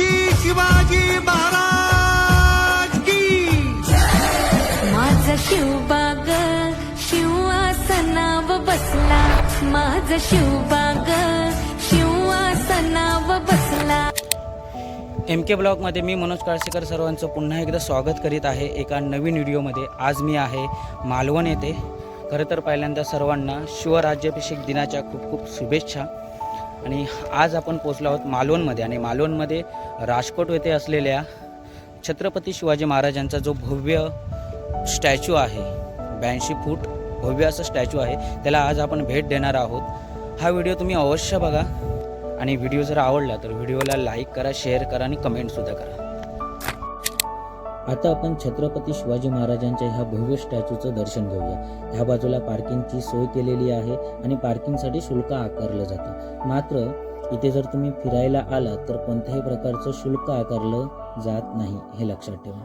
छत्रपती शिवाजी महाराज की. माझ शिवबाग शिवासनाव बसला. माझ शिवबाग शिवासनाव बसला. एम के ब्लॉगमध्ये मी मनोज काळसेकर सर्वांचं पुन्हा एकदा स्वागत करीत आहे एका नवीन व्हिडिओमध्ये. आज मी आहे मालवण येथे. खरं तर पहिल्यांदा सर्वांना शिवराज्याभिषेक दिनाच्या खूप खूप शुभेच्छा. आणि आज आपण पोचलो आहोत मालवणमध्ये आणि मालवणमध्ये राजकोट येथे असलेल्या छत्रपती शिवाजी महाराजांचा जो भव्य स्टॅच्यू आहे ब्याऐंशी फूट भव्य असं स्टॅच्यू आहे त्याला आज आपण भेट देणार आहोत. हा व्हिडिओ तुम्ही अवश्य बघा आणि व्हिडिओ जर आवडला तर व्हिडिओला लाईक करा शेअर करा आणि कमेंटसुद्धा करा. आता आपण छत्रपती शिवाजी महाराजांच्या ह्या भव्य स्टॅच्यूचं दर्शन घेऊया. ह्या बाजूला पार्किंगची सोय केलेली आहे आणि पार्किंगसाठी शुल्क आकारलं जातं. मात्र इथे जर तुम्ही फिरायला आलात तर कोणत्याही प्रकारचं शुल्क आकारलं जात नाही हे लक्षात ठेवा.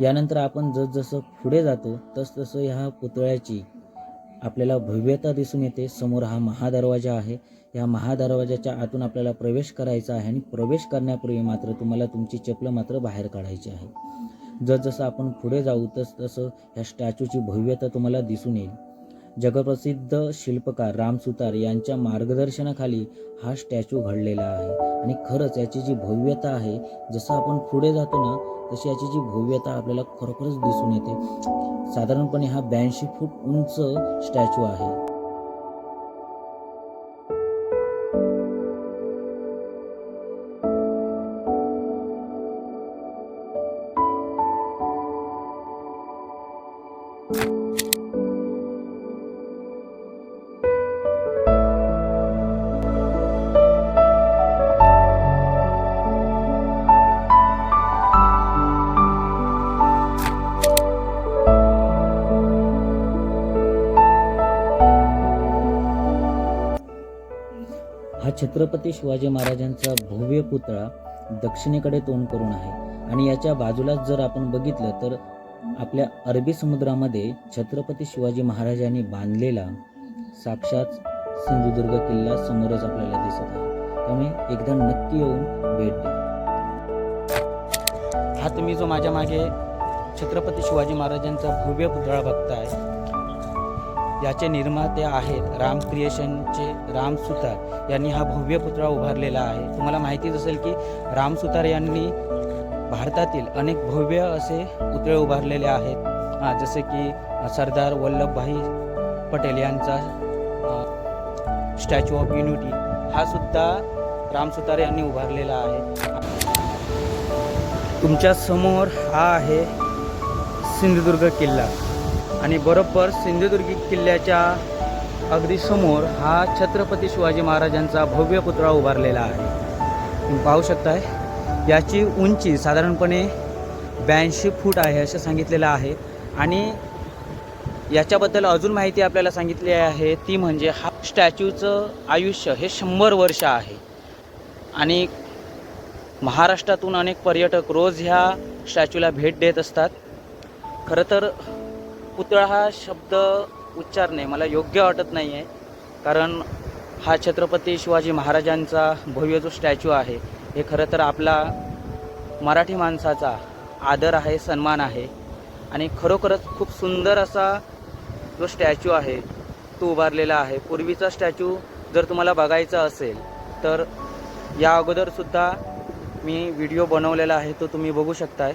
यानंतर आपण जसजसं पुढे जातो तसतसं ह्या पुतळ्याची आपल्याला भव्यता दिसून येते. समोर हा महादरवाजा आहे. या महादरवाजाच्या आतून आपल्याला प्रवेश करायचा आहे आणि प्रवेश करण्यापूर्वी मात्र तुम्हाला तुमची चपलं मात्र बाहेर काढायची आहे. जसजसं आपण पुढे जाऊ तस तसं ह्या स्टॅच्यूची भव्यता तुम्हाला दिसून येईल. जगप्रसिद्ध शिल्पकार राम सुतार यांच्या मार्गदर्शनाखाली हा स्टॅच्यू घडलेला आहे. आणि खरंच याची जी भव्यता आहे जसं आपण पुढे जातो ना तशी याची जी भव्यता आपल्याला खरोखरच दिसून येते. साधारणपणे हा ब्याऐंशी फूट उंच स्टॅच्यू आहे. हा छत्रपती शिवाजी महाराजांचा भव्य पुतळा दक्षिणेकडे तोंड करून आहे. आणि याच्या बाजूलाच जर आपण बघितलं तर आपल्या अरबी समुद्रामध्ये छत्रपती शिवाजी महाराजांनी बांधलेला साक्षात सिंधुदुर्ग किल्ला समोरच आपल्याला दिसत आहे. त्यामुळे एकदा नक्की येऊन भेट द्या. हा तुम्ही जो माझ्या मागे छत्रपती शिवाजी महाराजांचा भव्य पुतळा बघताय याचे निर्माते आहेत राम क्रिएशनचे राम सुतार. यांनी हा भव्य पुतळा उभारलेला आहे. तुम्हाला माहितीच असेल की राम सुतार यांनी भारतातील अनेक भव्य असे पुतळे उभारलेले आहेत. जसे की सरदार वल्लभभाई पटेल यांचा स्टॅच्यू ऑफ युनिटी हा सुद्धा राम सुतार यांनी उभारलेला आहे. तुमच्यासमोर हा आहे सिंधुदुर्ग किल्ला. आणि बरोबर सिंधुदुर्ग किल्ल्याच्या अगदी समोर हा छत्रपती शिवाजी महाराजांचा भव्य पुतळा उभारलेला आहे. तुम्ही पाहू शकताय याची उंची साधारणपणे ब्याऐंशी फूट आहे असं सांगितलेलं आहे. आणि याच्याबद्दल अजून माहिती आपल्याला सांगितली आहे ती म्हणजे हा स्टॅच्यूचं आयुष्य हे शंभर वर्ष आहे. आणि महाराष्ट्रातून अनेक पर्यटक रोज ह्या स्टॅच्यूला भेट देत असतात. खरं तर पुतळा हा शब्द उच्चारणे मला योग्य वाटत नाही आहे कारण हा छत्रपती शिवाजी महाराजांचा भव्य जो स्टॅच्यू आहे हे खरं तर आपला मराठी माणसाचा आदर आहे सन्मान आहे. आणि खरोखरच खूप सुंदर असा जो स्टॅच्यू आहे तो उभारलेला आहे. पूर्वीचा स्टॅच्यू जर तुम्हाला बघायचा असेल तर या अगोदरसुद्धा मी व्हिडिओ बनवलेला आहे तो तुम्ही बघू शकताय.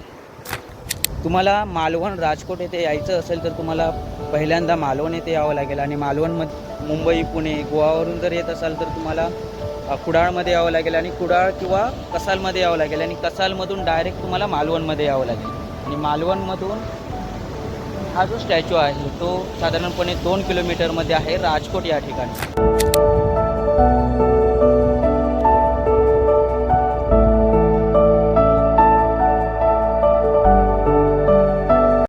तुम्हाला मालवण राजकोट येथे यायचं असेल तर तुम्हाला पहिल्यांदा मालवण येथे यावं लागेल. आणि मालवणमध्ये मुंबई पुणे गोवावरून जर येत असाल तर तुम्हाला कुडाळमध्ये यावं लागेल. आणि कुडाळ किंवा कसालमध्ये यावं लागेल. आणि कसालमधून डायरेक्ट तुम्हाला मालवणमध्ये यावं लागेल. आणि मालवणमधून हा जो स्टॅच्यू आहे तो साधारणपणे दोन किलोमीटरमध्ये आहे राजकोट या ठिकाणी.